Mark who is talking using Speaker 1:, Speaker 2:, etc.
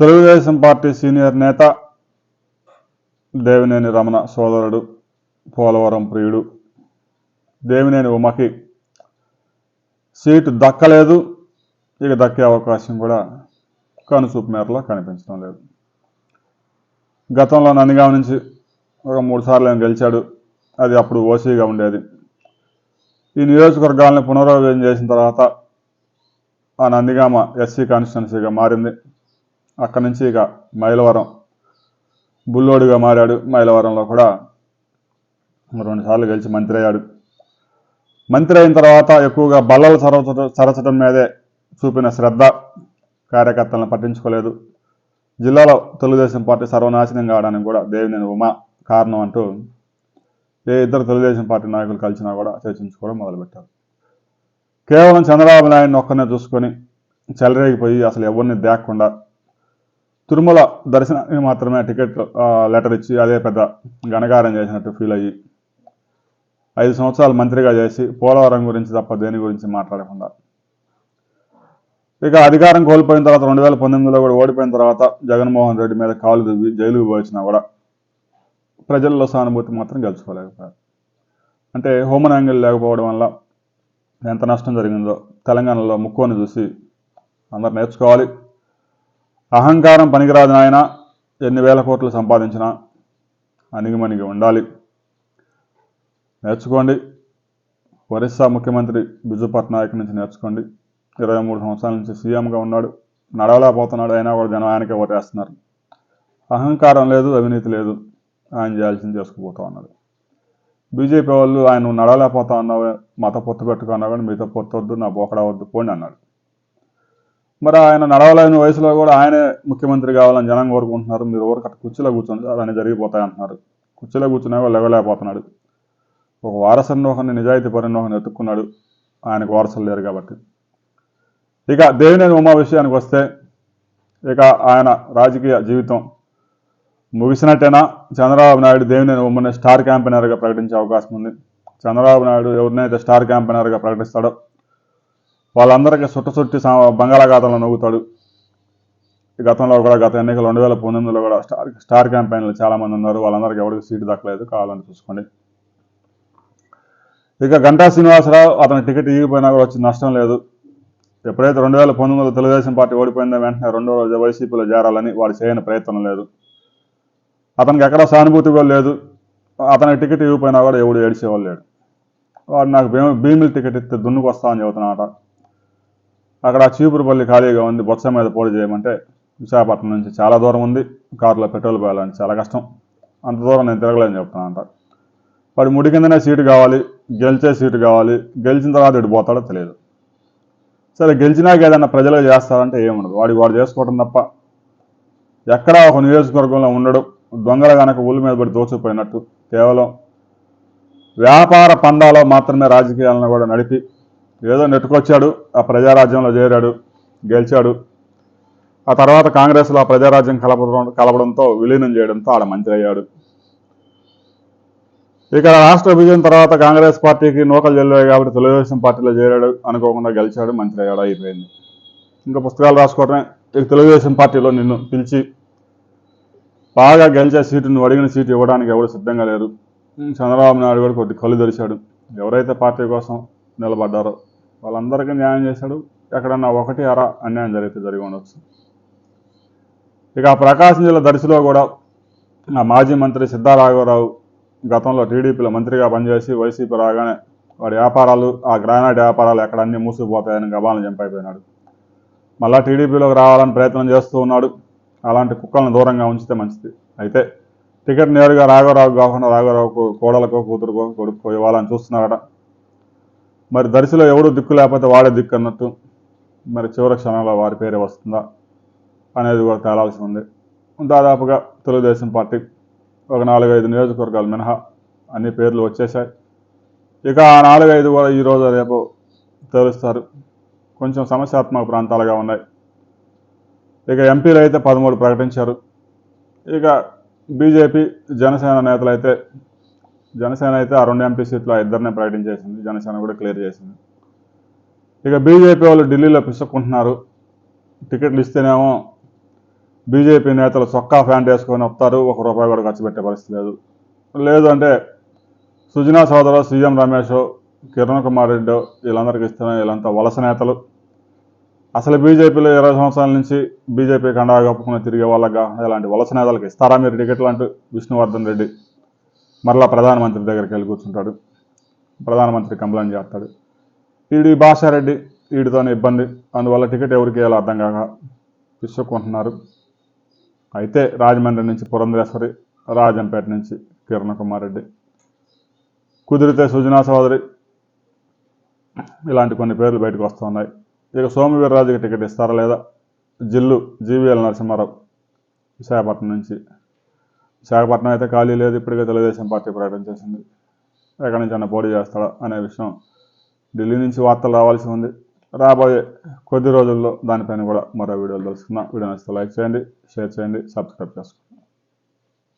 Speaker 1: Telugu Desam party senior నేత దేవినేని రమణ సోదరుడు పోలవరం ప్రియుడు. దేవినేని ఉమకి సీటు దక్కలేదు. ఇక దక్కే అవకాశం కూడా కనుసూపు మేరలో కనిపించడం లేదు. గతంలో నందిగామ నుంచి ఒక మూడు సార్లు ఆయన గెలిచాడు. అది అప్పుడు ఓసీగా ఉండేది. ఈ నియోజకవర్గాలను పునరావృతం చేసిన తర్వాత ఆ నందిగామ ఎస్సీ కాన్స్టిట్యున్సీగా మారింది. అక్కడి నుంచి ఇక మైలవరం. బుల్లోడుగా మారాడు మైలవరంలో కూడా. రెండుసార్లు గెలిచి మంత్రి అయ్యాడు. మంత్రి అయిన తర్వాత ఎక్కువగా బల్లలు చరచడం చరచడం మీదే చూపిన శ్రద్ధ కార్యకర్తలను పట్టించుకోలేదు. జిల్లాలో తెలుగుదేశం పార్టీ సర్వనాశనం కావడానికి కూడా దేవినేని ఉమా కారణం అంటూ ఏ ఇద్దరు తెలుగుదేశం పార్టీ నాయకులు కలిసినా కూడా చర్చించుకోవడం మొదలుపెట్టారు. కేవలం చంద్రబాబు నాయుడిని ఒక్కనే చూసుకొని చెలరేగిపోయి అసలు ఎవరిని దాక్కుండా తిరుమల దర్శనానికి మాత్రమే టికెట్ లెటర్ ఇచ్చి అదే పెద్ద ఘనకారం చేసినట్టు ఫీల్ అయ్యి ఐదు సంవత్సరాలు మంత్రిగా చేసి పోలవరం గురించి తప్ప దేని గురించి మాట్లాడకుండా. ఇక అధికారం కోల్పోయిన తర్వాత రెండు వేల పంతొమ్మిదిలో కూడా ఓడిపోయిన తర్వాత జగన్మోహన్ రెడ్డి మీద కాలు దువ్వి జైలుకు పోయించినా కూడా ప్రజల్లో సానుభూతి మాత్రం గెలుచుకోలేకపోయారు. అంటే హోమన్ యాంగిల్ లేకపోవడం వల్ల ఎంత నష్టం జరిగిందో తెలంగాణలో ముక్కుని చూసి అందరు నేర్చుకోవాలి. అహంకారం పనికిరాదు నాయన. ఎన్ని వేల కోట్లు సంపాదించినా అనిగిమణిగి ఉండాలి. నేర్చుకోండి. ఒరిస్సా ముఖ్యమంత్రి బిజు పట్నాయక్ నుంచి నేర్చుకోండి. ఇరవై మూడు సంవత్సరాల నుంచి సీఎంగా ఉన్నాడు. నడవలేకపోతున్నాడు. అయినా కూడా జనం ఆయనకే ఓటేస్తున్నారు. అహంకారం లేదు అవినీతి లేదు. ఆయన చేయాల్సింది చేసుకుపోతా ఉన్నాడు. బీజేపీ వాళ్ళు ఆయన నడవలేకపోతా ఉన్నావు మత పొత్తు పెట్టుకున్నా కానీ మీతో పొత్తు వద్దు నా బోకడా వద్దు పోండి అన్నాడు. మరి ఆయన నడవలేని వయసులో కూడా ఆయనే ముఖ్యమంత్రి కావాలని జనం కోరుకుంటున్నారు. మీరు ఎవరు కట్ట కుర్చీలో కూర్చొని సార్ అని జరిగిపోతాయి అంటున్నారు. కుర్చీలో కూర్చునే వాళ్ళు లేవలేకపోతున్నాడు. ఒక వారసుని ఒకరిని నిజాయితీ పరుని ఒకరిని ఎత్తుక్కున్నాడు. ఆయనకు వారసులు లేరు కాబట్టి. ఇక దేవినేని ఉమా విషయానికి వస్తే ఇక ఆయన రాజకీయ జీవితం ముగిసినట్టేనా? చంద్రబాబు నాయుడు దేవినేని ఉమ్మని స్టార్ క్యాంపెయినర్గా ప్రకటించే అవకాశం ఉంది. చంద్రబాబు నాయుడు ఎవరినైతే స్టార్ క్యాంపెయినర్గా ప్రకటిస్తాడో వాళ్ళందరికీ చుట్ట చుట్టి బంగాళాఖాతంలో నవ్వుతాడు. ఈ గతంలో కూడా గత ఎన్నికలు రెండు వేల పంతొమ్మిదిలో కూడా స్టార్ స్టార్ క్యాంపెయిన్లు చాలామంది ఉన్నారు. వాళ్ళందరికీ ఎవరికి సీటు దక్కలేదు. కావాలని చూసుకోండి. ఇక గంటా శ్రీనివాసరావు అతని టికెట్ ఇగిపోయినా కూడా వచ్చి నష్టం లేదు. ఎప్పుడైతే రెండు వేల పంతొమ్మిదిలో తెలుగుదేశం పార్టీ ఓడిపోయిందో వెంటనే రెండో రోజు వైసీపీలో చేరాలని వాడు చేయని ప్రయత్నం లేదు. అతనికి ఎక్కడ సానుభూతి కూడా లేదు. అతనికి టికెట్ ఇవ్వకపోయినా కూడా ఎవడు ఏడిచేవాళ్ళు లేడు. వాడు నాకు భీమ భీమిలి టికెట్ ఇస్తే దున్నుకు వస్తా అని చెబుతున్నాట అక్కడ చీపురుపల్లి ఖాళీగా ఉంది. బొత్స మీద పోటీ చేయమంటే విశాఖపట్నం నుంచి చాలా దూరం ఉంది. కారులో పెట్రోల్ పోయాలంటే చాలా కష్టం. అంత దూరం నేను తిరగలేని చెప్తున్నాను అంట. వాడి ముడి కిందనే సీటు కావాలి. గెలిచే సీటు కావాలి. గెలిచిన తర్వాత ఇటు పోతాడో తెలియదు. సరే గెలిచినాక ఏదైనా ప్రజలకు చేస్తారంటే ఏముండదు. వాడికి వాడు చేసుకోవడం తప్ప. ఎక్కడా ఒక నియోజకవర్గంలో ఉండడు. దొంగల కనుక ఊళ్ళ మీద పడి దోచుకుపోయినట్టు. కేవలం వ్యాపార పందాలో మాత్రమే రాజకీయాలను కూడా నడిపి ఏదో నెట్టుకొచ్చాడు ఆ ప్రజారాజ్యంలో చేరాడు గెలిచాడు. ఆ తర్వాత కాంగ్రెస్లో ఆ ప్రజారాజ్యం కలపడం కలపడంతో విలీనం చేయడంతో ఆడ మంత్రి అయ్యాడు. ఇక రాష్ట్ర విభజన తర్వాత కాంగ్రెస్ పార్టీకి నూకలు చెల్లాయి కాబట్టి తెలుగుదేశం పార్టీలో చేరాడు అనుకోకుండా గెలిచాడు మంత్రి అయ్యాడు అయిపోయింది. ఇంకా పుస్తకాలు రాసుకోవటమే. ఇక తెలుగుదేశం పార్టీలో నిన్ను పిలిచి బాగా గెలిచే సీటు నువ్వు అడిగిన సీటు ఇవ్వడానికి ఎవరు సిద్ధంగా లేరు. చంద్రబాబు నాయుడు కూడా కొద్ది కళ్ళు తెరిచాడు. ఎవరైతే పార్టీ కోసం నిలబడ్డారు. వాళ్ళందరికీ న్యాయం చేశాడు. ఎక్కడన్నా ఒకటి అర అన్యాయం జరిగితే జరిగి ఉండొచ్చు. ఇక ఆ ప్రకాశం జిల్లా దర్శిలో కూడా ఆ మాజీ మంత్రి సిద్ధారాఘవరావు గతంలో టీడీపీలో మంత్రిగా పనిచేసి వైసీపీ రాగానే వాడి వ్యాపారాలు ఆ గ్రానైట్ వ్యాపారాలు ఎక్కడన్నీ మూసుకుపోతాయని గబాలను చంపైపోయినాడు మళ్ళా టీడీపీలోకి రావాలని ప్రయత్నం చేస్తూ ఉన్నాడు. అలాంటి కుక్కలను దూరంగా ఉంచితే మంచిది. అయితే టికెట్ నేరుగా రాఘవరావు కాకుండా రాఘవరావుకు కోడలకో కూతురుకో కొడుకు ఇవ్వాలని చూస్తున్నారట. మరి దర్శిలో ఎవడు దిక్కు లేకపోతే వాడే దిక్కు అన్నట్టు మరి చివరి క్షణంలో వారి పేరే వస్తుందా అనేది కూడా తేలాల్సి ఉంది. దాదాపుగా తెలుగుదేశం పార్టీ ఒక నాలుగైదు నియోజకవర్గాలు మినహా అన్ని పేర్లు వచ్చేసాయి ఇక ఆ నాలుగైదు కూడా ఈరోజు రేపు తేలుస్తారు. కొంచెం సమస్యాత్మక ప్రాంతాలుగా ఉన్నాయి. ఇక ఎంపీలు అయితే పదమూడు ప్రకటించారు. ఇక బీజేపీ జనసేన నేతలు అయితే జనసేన అయితే ఆ రెండు ఎంపీ సీట్లో ఇద్దరినే ప్రకటించేసింది జనసేన కూడా క్లియర్ చేసింది. ఇక బీజేపీ వాళ్ళు ఢిల్లీలో పిసుక్కుంటున్నారు. టికెట్లు ఇస్తేనేమో బీజేపీ నేతలు చొక్కా ఫ్యాంట్ వేసుకొని వస్తారు. ఒక రూపాయి కూడా ఖర్చు పెట్టే పరిస్థితి లేదు. లేదు అంటే సుజనా సోదరు సీఎం రమేష్ కిరణ్ కుమార్ రెడ్డి వీళ్ళందరికీ ఇస్తున్న వీళ్ళంతా వలస నేతలు. అసలు బీజేపీలో ఇరవై సంవత్సరాల నుంచి బీజేపీ కండా కప్పుకుని తిరిగే వాళ్ళగా ఇలాంటి వలస నేతలకు ఇస్తారా మీరు టికెట్లు అంటూ విష్ణువర్ధన్ రెడ్డి. మరలా ప్రధానమంత్రి దగ్గరికి వెళ్ళి కూర్చుంటాడు. ప్రధానమంత్రి కంప్లైంట్ చేస్తాడు. ఈడి భాషారెడ్డి వీడితోనే ఇబ్బంది. అందువల్ల టికెట్ ఎవరికి వేయాలో అర్థం కాక పిసుక్కుంటున్నారు అయితే రాజమండ్రి నుంచి పురంధరేశ్వరి రాజంపేట నుంచి కిరణ్ కుమార్ రెడ్డి కుదిరితే సుజనా సోదరి. ఇలాంటి కొన్ని పేర్లు బయటకు వస్తూ ఉన్నాయి. ఇక సోమవీర్రాజుకి టికెట్ ఇస్తారా లేదా? జిల్లు జీవీఎల్ నరసింహారావు విశాఖపట్నం నుంచి విశాఖపట్నం అయితే ఖాళీ లేదు. ఇప్పటికే తెలుగుదేశం పార్టీ ప్రకటన చేసింది. ఎక్కడి నుంచి అన్న పోటీ చేస్తాడా అనే విషయం ఢిల్లీ నుంచి వార్తలు రావాల్సి ఉంది. రాబోయే కొద్ది రోజుల్లో దానిపైన కూడా మరో వీడియోలు తెలుసుకుందాం. వీడియో నచ్చితే లైక్ చేయండి షేర్ చేయండి సబ్స్క్రైబ్ చేసుకోండి.